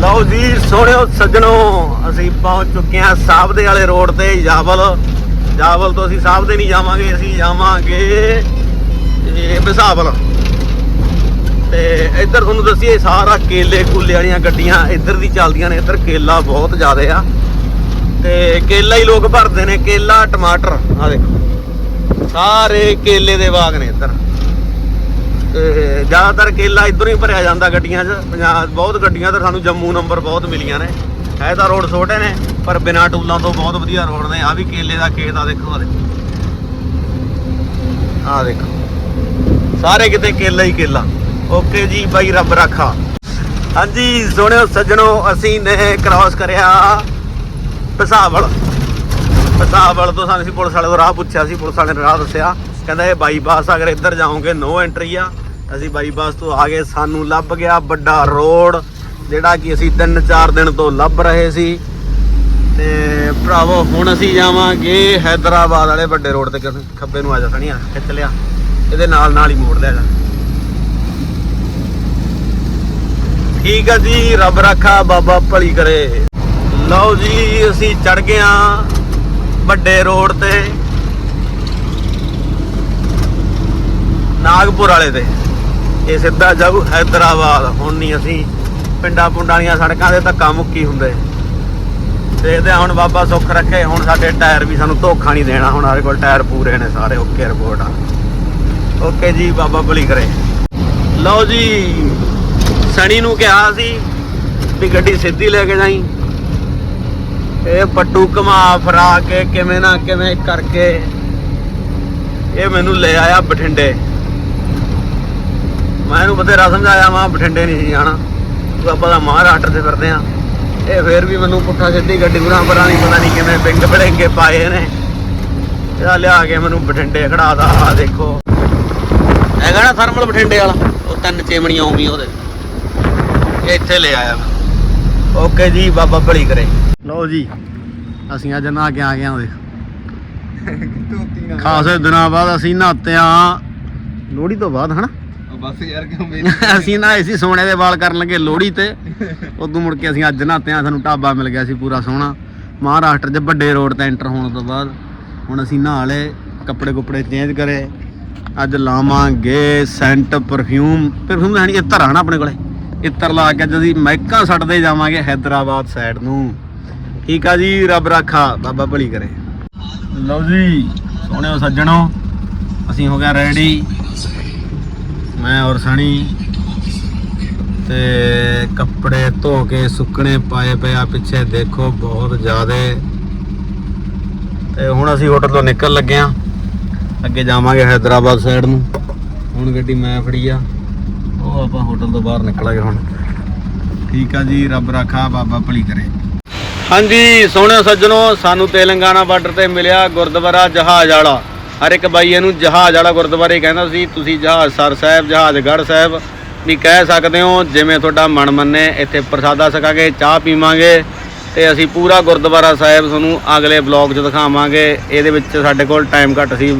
ਲਓ ਜੀ, ਸੋਹਣਿਓ ਸੱਜਣੋ, ਅਸੀਂ ਪਹੁੰਚ ਚੁੱਕੇ ਹਾਂ ਸਾਬਦੇ ਵਾਲੇ ਰੋਡ ਤੇ ਜਾਵਲ ਜਾਵਲ ਤੋਂ ਅਸੀਂ ਸਾਬਦੇ ਨਹੀਂ ਜਾਵਾਂਗੇ, ਅਸੀਂ ਜਾਵਾਂਗੇ ਇਹ ਬਿਸਾਵਲ। ਤੇ ਇੱਧਰ ਤੁਹਾਨੂੰ ਦੱਸੀਏ, ਸਾਰਾ ਕੇਲੇ ਕੂਲੇ ਵਾਲੀਆਂ ਗੱਡੀਆਂ ਇੱਧਰ ਦੀ ਚੱਲਦੀਆਂ ਨੇ, ਇੱਧਰ ਕੇਲਾ ਬਹੁਤ ਜ਼ਿਆਦਾ ਆ। ਤੇ ਕੇਲਾ ਹੀ ਲੋਕ ਭਰਦੇ ਨੇ, ਕੇਲਾ, ਟਮਾਟਰ ਆ ਦੇਖੋ। ਸਾਰੇ ਕੇਲੇ ਦੇ ਬਾਗ ਨੇ ਇੱਧਰ। ਤੇ ਜ਼ਿਆਦਾਤਰ ਕੇਲਾ ਇਧਰੋਂ ਹੀ ਭਰਿਆ ਜਾਂਦਾ ਗੱਡੀਆਂ 'ਚ। ਪੰਜਾਬ ਬਹੁਤ ਗੱਡੀਆਂ ਤੇ ਸਾਨੂੰ ਜੰਮੂ ਨੰਬਰ ਬਹੁਤ ਮਿਲੀਆਂ ਨੇ। ਹੈ ਤਾਂ ਰੋਡ ਛੋਟੇ ਨੇ, ਪਰ ਬਿਨਾਂ ਟੂਲਾਂ ਤੋਂ ਬਹੁਤ ਵਧੀਆ ਰੋਡ ਨੇ। ਆ ਵੀ ਕੇਲੇ ਦਾ ਖੇਤ ਆ ਦੇਖੋ ਆ ਦੇਖੋ। ਆ ਦੇਖੋ। ਸਾਰੇ ਕਿਤੇ ਕੇਲਾ ਹੀ ਕੇਲਾ। ਓਕੇ ਜੀ, ਬਾਈ ਰੱਬ ਰਾਖਾ। ਹਾਂਜੀ ਸੋਹਣਿਓ ਸੱਜਣੋ, ਅਸੀਂ ਨੇ ਕ੍ਰਾਸ ਕਰਿਆ ਪਸਾਵਲ। ਪਸਾਵਲ ਤੋਂ ਸਾਨੂੰ ਅਸੀਂ ਪੁਲਿਸ ਵਾਲੇ ਤੋਂ ਰਾਹ ਪੁੱਛਿਆ ਸੀ, ਪੁਲਿਸ ਵਾਲੇ ਨੇ ਰਾਹ ਦੱਸਿਆ। ਕਹਿੰਦਾ ਇਹ ਬਾਈਪਾਸ ਅਗਰ ਇੱਧਰ ਜਾਓਗੇ ਨੋ ਐਂਟਰੀ ਆ। ਅਸੀਂ ਬਾਈਪਾਸ ਤੋਂ ਆ ਗਏ, ਸਾਨੂੰ ਲੱਭ ਗਿਆ ਵੱਡਾ ਰੋਡ, ਜਿਹੜਾ ਕਿ ਅਸੀਂ 3-4 ਦਿਨ ਤੋਂ ਲੱਭ ਰਹੇ ਸੀ। ਤੇ ਭਰਾਵੋ, ਹੁਣ ਅਸੀਂ ਜਾਵਾਂਗੇ ਹੈਦਰਾਬਾਦ ਵਾਲੇ ਵੱਡੇ ਰੋਡ ਤੇ ਖੱਬੇ ਨੂੰ ਆ ਜਾ ਸਣੀਆ, ਖਿੱਚ ਲਿਆ। ਇਹਦੇ ਨਾਲ ਨਾਲ ਹੀ ਮੋੜ ਲਿਆ ਜਾ। ਠੀਕ ਆ ਜੀ, ਰੱਬ ਰੱਖਾ, ਬਾਬਾ ਭਲੀ ਕਰੇ। ਲਓ ਜੀ, ਅਸੀਂ ਚੜ ਗਏ ਆ ਵੱਡੇ ਰੋਡ ਤੇ। ਨਾਗਪੁਰ ਵਾਲੇ ਤੇ। ਇਹ ਸਿੱਧਾ ਜਾਊ ਹੈਦਰਾਬਾਦ, ਹੁਣ ਨਹੀਂ ਅਸੀਂ ਪਿੰਡਾਂ ਪੁੰਡਾਂ ਵਾਲੀਆਂ ਸੜਕਾਂ ਦੇ ਧੱਕਾ ਮੁੱਕੀ ਹੁੰਦੇ। ਦੇਖਦੇ ਹੁਣ ਬਾਬਾ ਸੁੱਖ ਰੱਖੇ, ਹੁਣ ਸਾਡੇ ਟਾਇਰ ਵੀ ਸਾਨੂੰ ਧੋਖਾ ਨਹੀਂ ਦੇਣਾ, ਹੁਣ ਸਾਡੇ ਕੋਲ ਟਾਇਰ ਪੂਰੇ ਨੇ ਸਾਰੇ, ਓਕੇ ਰਿਪੋਰਟ ਆ। ਓਕੇ ਜੀ, ਬਾਬਾ ਭਲੀ ਕਰੇ। ਲਓ ਜੀ, ਸਣੀ ਨੂੰ ਕਿਹਾ ਸੀ ਵੀ ਗੱਡੀ ਸਿੱਧੀ ਲੈ ਕੇ ਜਾਈ। ਇਹ ਪੱਟੂ ਘਮਾ ਫਰਾ ਕੇ ਕਿਵੇਂ ਨਾ ਕਿਵੇਂ ਕਰਕੇ ਇਹ ਮੈਨੂੰ ਲੈ ਆਇਆ ਬਠਿੰਡੇ। ਮੈਂ ਇਹਨੂੰ ਬਥੇਰਾ ਸਮਝਾਇਆ ਮੈਂ ਬਠਿੰਡੇ ਨਹੀਂ ਸੀ ਜਾਣਾ। ਤੂੰ ਆਪਾਂ ਦਾ ਮਹਾਰਾਸ਼ਟਰ ਤੇ ਫਿਰਦੇ ਆ। ਇਹ ਫੇਰ ਵੀ ਮੈਨੂੰ ਪੁੱਠਾ ਸਿੱਧੀ ਗੱਡੀ ਗੁਰਾਂ ਪਰਾਂ ਨਹੀਂ ਪਤਾ ਨਹੀਂ ਕਿਵੇਂ ਪਿੰਗ ਬੜੇਂਗੇ ਪਾਏ ਨੇ। ਇਹਦਾ ਲਿਆ ਕੇ ਮੈਨੂੰ ਬਠਿੰਡੇ ਖੜਾਦਾ ਆ ਦੇਖੋ। ਹੈਗਾ ਨਾ ਥਰਮਲ ਬਠਿੰਡੇ ਵਾਲਾ? ਉਹ ਤਿੰਨ ਚੇਮਣੀਆਂ ਆਉਂਦੀਆਂ ਉਹਦੇ। ਇੱਥੇ ਲੈ ਆਇਆ ਮੈਂ। ਓਕੇ ਜੀ ਬਾਬਾ ਭਲੀ ਕਰੇ। ਲਓ ਜੀ ਅਸੀਂ ਅੱਜ ਨਹਾ ਕੇ ਆ ਗਏ ਹਾਂ ਦੇਖ। ਖਾਸੇ ਦਿਨਾਂ ਬਾਅਦ ਅਸੀਂ ਨਹਾਤੇ ਆ। ਲੋਹੜੀ ਤੋਂ ਬਾਅਦ ਹਨਾ? ਬਸ ਯਾਰ ਕਿਉਂ ਅਸੀਂ ਨਹਾਏ ਸੀ ਸੋਨੇ ਦੇ ਵਾਲ ਕਰਨ ਲੱਗੇ ਲੋਹੜੀ ਤੇ। ਉਦੋਂ ਮੁੜ ਕੇ ਅਸੀਂ ਅੱਜ ਨਹਾਤੇ ਆ ਸਾਨੂੰ ਢਾਬਾ ਮਿਲ ਗਿਆ ਸੀ ਪੂਰਾ ਸੋਹਣਾ। ਮਹਾਰਾਸ਼ਟਰ 'ਚ ਵੱਡੇ ਰੋਡ ਤੇ ਐਂਟਰ ਹੋਣ ਤੋਂ ਬਾਅਦ। ਹੁਣ ਅਸੀਂ ਨਹਾ ਲਏ ਕੱਪੜੇ ਕੁਪੜੇ ਚੇਂਜ ਕਰੇ। ਅੱਜ ਲਾਵਾਂਗੇ ਸੈਂਟ ਪਰਫਿਊਮ ਪਰਫਿਊਮ ਤਾਂ ਨਹੀਂ ਇੱਤਰ ਆ ਨਾ ਆਪਣੇ ਕੋਲੇ। ਇੱਤਰ ਲਾ ਕੇ ਅੱਜ ਅਸੀਂ ਮਹਿਕਾਂ ਛੱਡਦੇ ਜਾਵਾਂਗੇ ਹੈਦਰਾਬਾਦ ਸਾਈਡ ਨੂੰ। ਠੀਕ ਆ ਜੀ ਰੱਬ ਰਾਖਾ ਬਾਬਾ ਭਲੀ ਕਰੇ। ਲਓ ਜੀ ਸੋਹਣਿਓ ਸੱਜਣੋ ਅਸੀਂ ਹੋ ਗਿਆ ਰੈਡੀ ਮੈਂ ਔਰ ਸਣੀ ਤੇ ਕੱਪੜੇ ਧੋ ਕੇ ਸੁੱਕਣੇ ਪਾਏ ਪਏ ਆ, ਪਿੱਛੇ ਦੇਖੋ ਬਹੁਤ ਜ਼ਿਆਦਾ। ਤੇ ਹੁਣ ਅਸੀਂ ਹੋਟਲ ਤੋਂ ਨਿਕਲ ਲੱਗੇ ਆ। ਅੱਗੇ ਜਾਵਾਂਗੇ ਹੈਦਰਾਬਾਦ ਸਾਈਡ ਨੂੰ। ਹੁਣ ਗੱਡੀ ਮੈਂ ਫੜੀ ਆ। ਉਹ ਆਪਾਂ ਹੋਟਲ ਤੋਂ ਬਾਹਰ ਨਿਕਲਾਂਗੇ ਹੁਣ। ਠੀਕ ਆ ਜੀ, ਰੱਬ ਰਾਖਾ, ਬਾਬਾ ਭਲੀ ਕਰੇ। ਹਾਂਜੀ ਸੋਹਣਿਓ ਸੱਜਣੋ, ਸਾਨੂੰ ਤੇਲੰਗਾਨਾ ਬਾਰਡਰ ਤੇ ਮਿਲਿਆ ਗੁਰਦੁਆਰਾ ਜਹਾਜ਼ ਵਾਲਾ। ਹਰ ਇੱਕ ਬਾਈ ਇਹਨੂੰ ਜਹਾਜ਼ ਵਾਲਾ ਗੁਰਦੁਆਰੇ ਕਹਿੰਦਾ ਸੀ, ਤੁਸੀਂ ਜਹਾਜ਼ ਸਰ ਸਾਹਿਬ, ਜਹਾਜ਼ਗੜ੍ਹ ਸਾਹਿਬ ਵੀ ਕਹਿ ਸਕਦੇ ਹੋ, ਜਿਵੇਂ ਤੁਹਾਡਾ ਮਨ ਮੰਨੇ, ਇੱਥੇ ਪ੍ਰਸਾਦਾ ਸਕਾਂਗੇ ਚਾਹ ਪੀਵਾਂਗੇ ਤੇ ਅਸੀਂ ਪੂਰਾ ਗੁਰਦੁਆਰਾ ਸਾਹਿਬ ਤੁਹਾਨੂੰ ਅਗਲੇ ਬਲੌਗ 'ਚ ਦਿਖਾਵਾਂਗੇ। ਇਹਦੇ ਵਿੱਚ ਸਾਡੇ ਕੋਲ ਟਾਈਮ ਘੱਟ ਸੀ